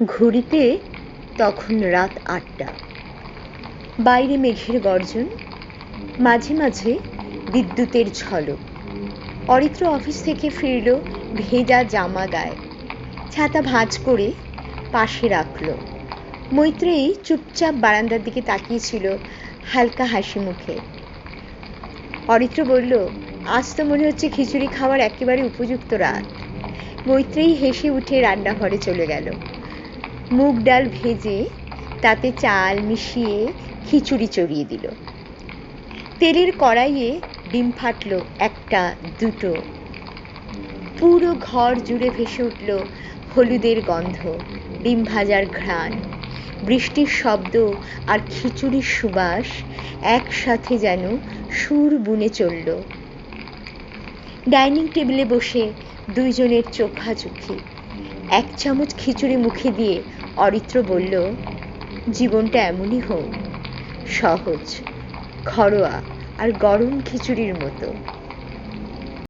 ঘড়িতে তখন রাত আটটা। বাইরে মেঘের গর্জন, মাঝে মাঝে বিদ্যুতের ঝলক। অরিত্র অফিস থেকে ফিরল, ভেজা জামা গায়ে। ছাতা ভাঁজ করে পাশে রাখল। মৈত্রেয়ী চুপচাপ বারান্দার দিকে তাকিয়েছিল, হালকা হাসি মুখে। অরিত্র বলল, আজ তো মনে হচ্ছে খিচুড়ি খাওয়ার একেবারে উপযুক্ত রাত। মৈত্রেয়ী হেসে উঠে রান্নাঘরে চলে গেল। মুগ ডাল ভেজে তাতে চাল মিশিয়ে খিচুড়ি চড়িয়ে দিল। তেলের কড়াইয়ে ডিম ফাটলো একটা, দুটো। পুরো ঘর জুড়ে ভেসে উঠল হলুদের গন্ধ, ডিম ভাজার ঘ্রাণ। বৃষ্টির শব্দ আর খিচুড়ির সুবাস একসাথে যেন সুর বুনে চলল। ডাইনিং টেবিলে বসে দুইজনের চোখাচোখি এক চামচ খিচুড়ি মুখে দিয়ে অরিত্র বলল, জীবনটা এমনই হোক, সহজ, ঘরোয়া আর গরম খিচুড়ির মতো।